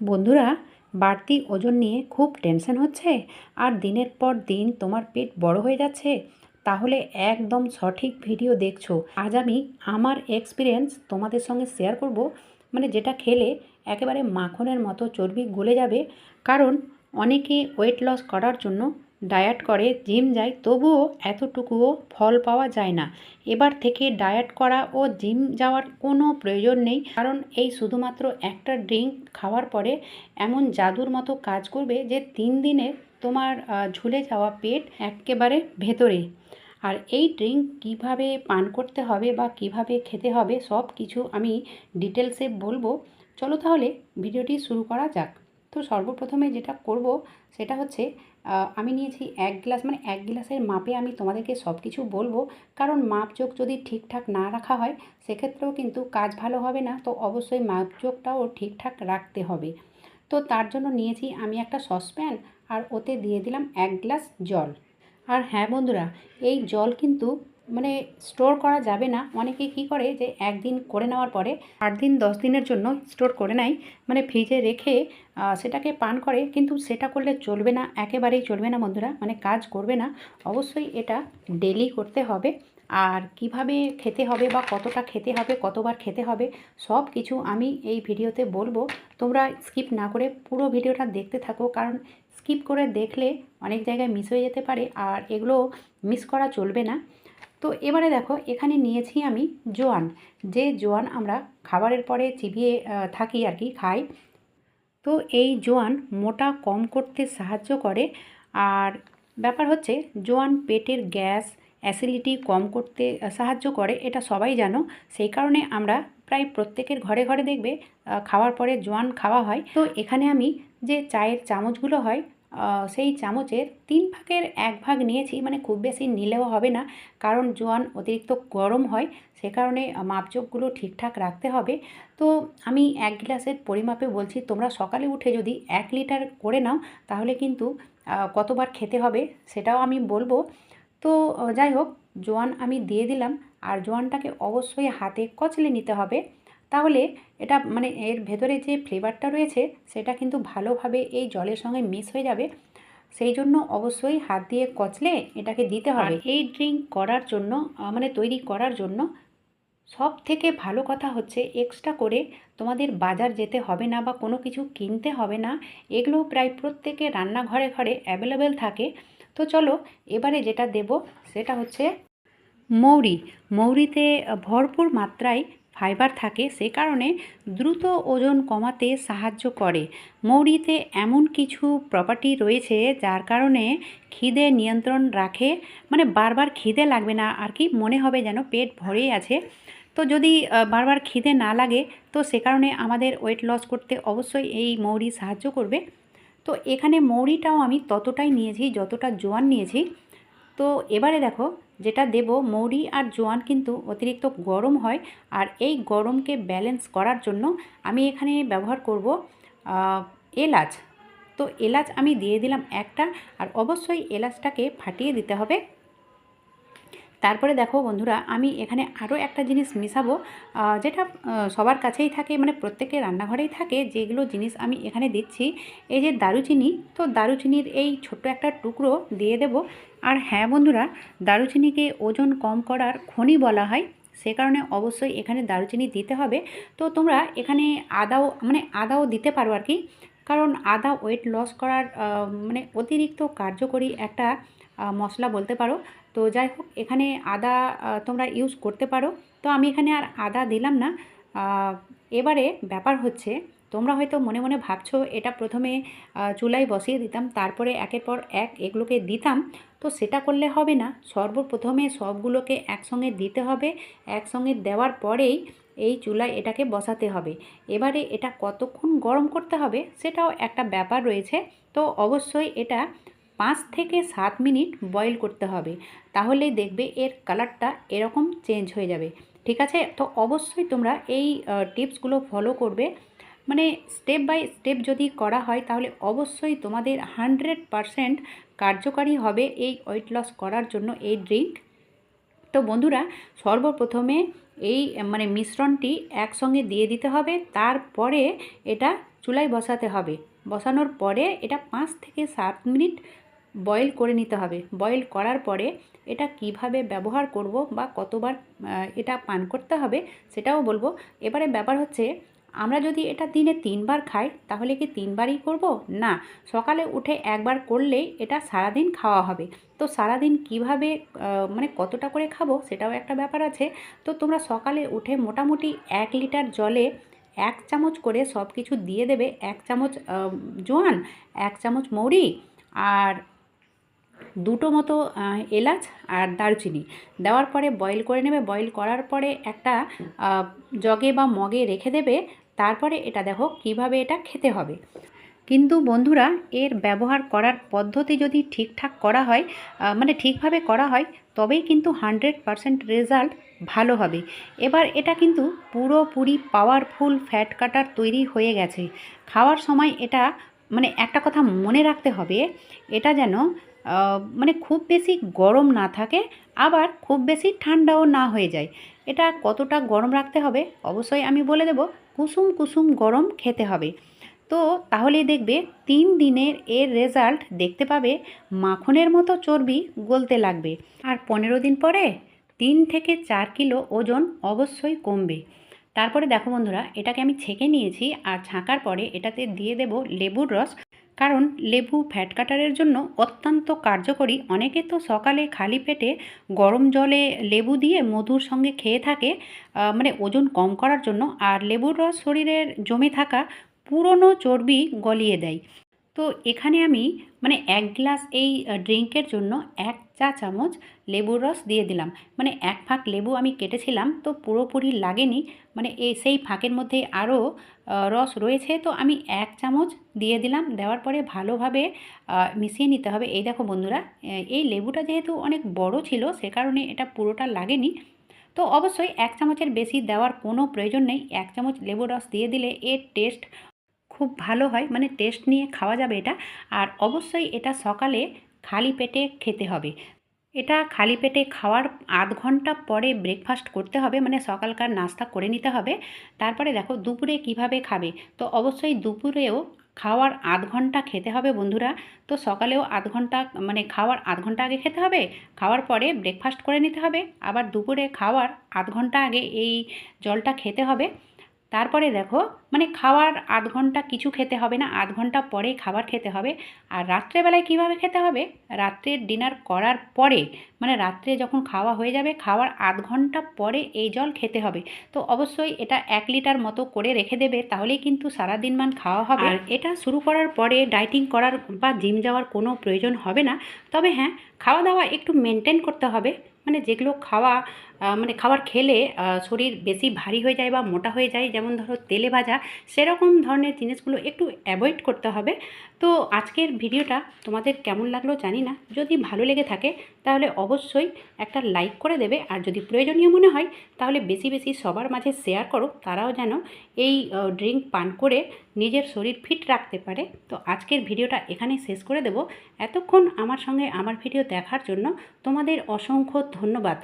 বন্ধুরা, বাড়তি ওজন নিয়ে খুব টেনশন হচ্ছে আর দিনের পর দিন তোমার পেট বড় হয়ে যাচ্ছে। তাহলে একদম সঠিক ভিডিও দেখছ। আজ আমি আমার এক্সপিরিয়েন্স তোমাদের সঙ্গে শেয়ার করব। মানে যেটা খেলে একেবারে মাখনের মতো চর্বি গলে যাবে। কারণ অনেকে ওয়েট লস করার জন্য ডায়েট করে, জিম যায়, তবুও এতটুকুও ফল পাওয়া যায় না। এবার থেকে ডায়েট করা ও জিম যাওয়ার কোনো প্রয়োজন নেই, কারণ এই শুধুমাত্র একটা ড্রিঙ্ক খাওয়ার পরে এমন জাদুর মতো কাজ করবে যে তিন দিনে তোমার ঝুলে যাওয়া পেট একেবারে ভেতরে আর এই ড্রিঙ্ক কীভাবে পান করতে হবে বা কীভাবে খেতে হবে সব কিছু আমি ডিটেলসে বলব। চলো তাহলে ভিডিওটি শুরু করা যাক। তো সর্বপ্রথমে যেটা করব, সেটা হচ্ছে আমি নিয়েছি এক গ্লাস মানে এক গ্লাসের মাপে আমি তোমাদেরকে সব কিছু বলব। কারণ মাপজোক যদি ঠিকঠাক না রাখা হয়, সেক্ষেত্রেও কিন্তু কাজ ভালো হবে না। তো অবশ্যই মাপজোকটাও ঠিকঠাক রাখতে হবে। তো তার জন্য নিয়েছি আমি একটা সসপ্যান, আর ওতে দিয়ে দিলাম এক গ্লাস জল। আর হ্যাঁ বন্ধুরা, এই জল কিন্তু মানে স্টোর করা যাবে না। অনেকে কি করে যে একদিন করে নেওয়ার পরে আট দিন, দশ দিনের জন্য স্টোর করে নেয় মানে ফ্রিজে রেখে সেটাকে পান করে, কিন্তু সেটা করলে চলবে না, একেবারেই চলবে না বন্ধুরা মানে কাজ করবে না। অবশ্যই এটা ডেলি করতে হবে। আর কীভাবে খেতে হবে বা কতটা খেতে হবে, কতবার খেতে হবে, সব কিছু আমি এই ভিডিওতে বলব। তোমরা স্কিপ না করে পুরো ভিডিওটা দেখতে থাকো, কারণ স্কিপ করে দেখলে অনেক জায়গায় মিস হয়ে যেতে পারে, আর এগুলো মিস করা চলবে না। তো এবারে দেখো, এখানে নিয়েছি আমি জোয়ান। যে জোয়ান আমরা খাবারের পরে চিবিয়ে থাকি আর কি, খাই, তো এই জোয়ান মোটা কম করতে সাহায্য করে। আর ব্যাপার হচ্ছে, জোয়ান পেটের গ্যাস, অ্যাসিডিটি কম করতে সাহায্য করে, এটা সবাই জানো। সেই কারণে আমরা প্রায় প্রত্যেকের ঘরে ঘরে দেখবে খাওয়ার পরে জোয়ান খাওয়া হয়। তো এখানে আমি যে চায়ের চামচগুলো হয় সেই চামচের তিন ভাগের এক ভাগ নিয়েছি মানে খুব বেশি নিলেও হবে না। কারণ জোয়ান অতিরিক্ত গরম হয়, সে কারণে মাপজোকগুলো ঠিকঠাক রাখতে হবে। তো আমি এক গ্লাসের পরিমাপে বলছি, তোমরা সকালে উঠে যদি এক লিটার করে নাও, তাহলে কিন্তু কতবার খেতে হবে সেটাও আমি বলব। তো যাই হোক, জোয়ান আমি দিয়ে দিলাম। আর জোয়ানটাকে অবশ্যই হাতে কচলে নিতে হবে। তাহলে এটা মানে এর ভেতরে যে ফ্লেভারটা রয়েছে, সেটা কিন্তু ভালোভাবে এই জলের সঙ্গে মিক্স হয়ে যাবে। সেই জন্য অবশ্যই হাত দিয়ে কচলে এটাকে দিতে হবে। এই ড্রিঙ্ক করার জন্য মানে তৈরি করার জন্য সব থেকে ভালো কথা হচ্ছে এক্সট্রা করে তোমাদের বাজার যেতে হবে না বা কোনো কিছু কিনতে হবে না। এগুলো প্রায় প্রত্যেকে রান্নাঘরে ঘরে অ্যাভেলেবেল থাকে। তো চলো, এবারে যেটা দেব, সেটা হচ্ছে মৌরি। মৌরিতে ভরপুর মাত্রায় ফাইবার থাকে, সে কারণে দ্রুত ওজন কমাতে সাহায্য করে। মৌরিতে এমন কিছু প্রপার্টি রয়েছে যার কারণে খিদে নিয়ন্ত্রণ রাখে মানে বারবার খিদে লাগবে না আর কি, মনে হবে যেন পেট ভরেই আছে। তো যদি বারবার খিদে না লাগে, তো সে কারণে আমাদের ওয়েট লস করতে অবশ্যই এই মৌরি সাহায্য করবে। তো এখানে মৌরিটাও আমি ততটাই নিয়েছি, যতটা জোয়ান নিয়েছি। তো এবারে দেখো যেটা দেব মৌরি আর জোয়ান কিন্তু অতিরিক্ত গরম হয় আর এই গরমকে ব্যালেন্স করার জন্য আমি এখানে ব্যবহার করব এলাচ। তো এলাচ আমি দিয়ে দিলাম একটা আর অবশ্যই এলাচটাকে ফাটিয়ে দিতে হবে। তারপরে দেখো বন্ধুরা, আমি এখানে আরও একটা জিনিস মিশাবো যেটা সবার কাছেই থাকে মানে প্রত্যেকের রান্নাঘরেই থাকে, যেগুলো জিনিস আমি এখানে দিচ্ছি। এই যে দারুচিনি, তো দারুচিনির এই ছোট্ট একটা টুকরো দিয়ে দেব। আর হ্যাঁ বন্ধুরা, দারুচিনিকে ওজন কম করার খনি বলা হয়, সে কারণে অবশ্যই এখানে দারুচিনি দিতে হবে। তো তোমরা এখানে আদাও মানে আদাও দিতে পারো আর কি, কারণ আদা ওয়েট লস করার মানে অতিরিক্ত কার্যকরী একটা মশলা বলতে পারো। তো যাই হোক, এখানে আদা তোমরা ইউজ করতে পারো। তো আমি এখানে আর আদা দিলাম না। এবারে ব্যাপার হচ্ছে, তোমরা হয়তো মনে মনে ভাবছ, এটা প্রথমে চুলায় বসিয়ে দিতাম, তারপরে একের পর এক এগুলোকে দিতাম। তো সেটা করলে হবে না। সর্বপ্রথমে সবগুলোকে একসঙ্গে দিতে হবে। একসঙ্গে দেওয়ার পরেই এই চুলায় এটাকে বসাতে হবে। এবারে এটা কতক্ষণ গরম করতে হবে, সেটাও একটা ব্যাপার রয়েছে। তো অবশ্যই এটা পাঁচ থেকে সাত মিনিট বয়েল করতে হবে। তাহলেই দেখবে এর কালারটা এরকম চেঞ্জ হয়ে যাবে। ঠিক আছে? তো অবশ্যই তোমরা এই টিপসগুলো ফলো করবে। মানে স্টেপ বাই স্টেপ যদি করা হয়, তাহলে অবশ্যই তোমাদের হান্ড্রেড পারসেন্ট কার্যকারী হবে এই ওয়েট লস করার জন্য এই ড্রিঙ্ক। তো বন্ধুরা, সর্বপ্রথমে এই মানে মিশ্রণটি একসঙ্গে দিয়ে দিতে হবে। তারপরে এটা চুলায় বসাতে হবে। বসানোর পরে এটা পাঁচ থেকে সাত মিনিট বয়েল করে নিতে হবে। বয়েল করার পরে এটা কীভাবে ব্যবহার করব বা কতবার এটা পান করতে হবে সেটাও বলব। এবারে ব্যাপার হচ্ছে, আমরা যদি এটা দিনে তিনবার খাই, তাহলে কি তিনবারই করব? না, সকালে উঠে একবার করলেই এটা সারাদিন খাওয়া হবে। তো সারাদিন কীভাবে মানে কতটা করে খাব সেটাও একটা ব্যাপার আছে। তো তোমরা সকালে উঠে মোটামুটি এক লিটার জলে এক চামচ করে সব কিছু দিয়ে দেবে। এক চামচ জোয়ান, এক চামচ মৌরি আর দুটো মতো এলাচ আর দারচিনি। দেওয়ার পরে বয়েল করে নেবে। বয়েল করার পরে একটা জগে বা মগে রেখে দেবে। তারপরে এটা দেখো কীভাবে এটা খেতে হবে। কিন্তু বন্ধুরা, এর ব্যবহার করার পদ্ধতি যদি ঠিকঠাক করা হয় মানে ঠিকভাবে করা হয়, তবেই কিন্তু হান্ড্রেড পারসেন্ট রেজাল্ট ভালো হবে। এবার এটা কিন্তু পুরোপুরি পাওয়ারফুল ফ্যাট কাটার তৈরি হয়ে গেছে। খাওয়ার সময় এটা মানে একটা কথা মনে রাখতে হবে, এটা যেন মানে খুব বেশি গরম না থাকে, আবার খুব বেশি ঠান্ডাও না হয়ে যায়। এটা কতটা গরম রাখতে হবে? অবশ্যই আমি বলে দেব, কুসুম কুসুম গরম খেতে হবে। তো তাহলেই দেখবে তিন দিনের এর রেজাল্ট দেখতে পাবে মাখনের মতো চর্বি গলতে লাগবে। আর পনেরো দিন পরে তিন থেকে চার কিলো ওজন অবশ্যই কমবে। তারপরে দেখো বন্ধুরা, এটাকে আমি ছেঁকে নিয়েছি আর ছাঁকার পরে এটাতে দিয়ে দেব লেবুর রস। কারণ লেবু ফ্যাট কাটারের জন্য অত্যন্ত কার্যকরী। অনেকে তো সকালে খালি পেটে গরম জলে লেবু দিয়ে মধুর সঙ্গে খেয়ে থাকে মানে ওজন কম করার জন্য, আর লেবুর রস শরীরের জমে থাকা পুরনো চর্বি গলিয়ে দেয়। তো এখানে আমি মানে এক গ্লাস এই ড্রিঙ্কের জন্য এক চা চামচ লেবুর রস দিয়ে দিলাম। মানে এক ফাঁক লেবু আমি কেটেছিলাম, তো পুরোপুরি লাগেনি। মানে এই সেই ফাঁকের মধ্যে আরও রস রয়েছে, তো আমি এক চামচ দিয়ে দিলাম। দেওয়ার পরে ভালোভাবে মিশিয়ে নিতে হবে। এই দেখো বন্ধুরা এই লেবুটা যেহেতু অনেক বড় ছিল, সে কারণে এটা পুরোটা লাগেনি। তো অবশ্যই এক চামচের বেশি দেওয়ার কোনো প্রয়োজন নেই। এক চামচ লেবুর রস দিয়ে দিলে এর টেস্ট খুব ভালো হয় মানে টেস্ট নিয়ে খাওয়া যাবে এটা। আর অবশ্যই এটা সকালে খালি পেটে খেতে হবে। এটা খালি পেটে খাওয়ার আধ ঘণ্টা পরে ব্রেকফাস্ট করতে হবে মানে সকালকার নাস্তা করে নিতে হবে। তারপরে দেখো দুপুরে কীভাবে খাবে? তো অবশ্যই দুপুরেও খাওয়ার আধ ঘণ্টা খেতে হবে বন্ধুরা। তো সকালেও আধ ঘণ্টা মানে খাওয়ার আধ ঘণ্টা আগে খেতে হবে, খাওয়ার পরে ব্রেকফাস্ট করে নিতে হবে। আবার দুপুরে খাওয়ার আধ ঘণ্টা আগে এই জলটা খেতে হবে। তারপরে দেখো মানে খাওয়ার আধ ঘণ্টা কিছু খেতে হবে না, আধ ঘণ্টা পরে খাবার খেতে হবে। আর রাত্রেবেলায় কীভাবে খেতে হবে? রাত্রের ডিনার করার পরে মানে রাত্রে যখন খাওয়া হয়ে যাবে, খাওয়ার আধ ঘণ্টা পরে এই জল খেতে হবে। তো অবশ্যই এটা এক লিটার মতো করে রেখে দেবে, তাহলেই কিন্তু সারা দিনমান খাওয়া হবে। আর এটা শুরু করার পরে ডাইটিং করার বা জিম যাওয়ার কোনো প্রয়োজন হবে না। তবে হ্যাঁ খাওয়া দাওয়া একটু মেনটেন করতে হবে। মানে যেগুলো খাওয়া মানে খাবার খেলে শরীর বেশি ভারী হয়ে যায় বা মোটা হয়ে যায়, যেমন ধরো তেলে ভাজা সেরকম ধরনের জিনিসগুলো একটু অ্যাভয়েড করতে হবে। তো আজকের ভিডিওটা তোমাদের কেমন লাগল জানি না। যদি ভালো লেগে থাকে তাহলে অবশ্যই একটা লাইক করে দেবে। আর যদি প্রয়োজনীয় মনে হয় তাহলে বেশি বেশি সবার মাঝে শেয়ার করো। তারাও যেন এই ড্রিঙ্ক পান করে নিজের শরীর ফিট রাখতে পারে। তো আজকের ভিডিওটা এখানেই শেষ করে দেব। এতক্ষণ আমার সঙ্গে আমার ভিডিও দেখার জন্য তোমাদের অসংখ্য ধন্যবাদ।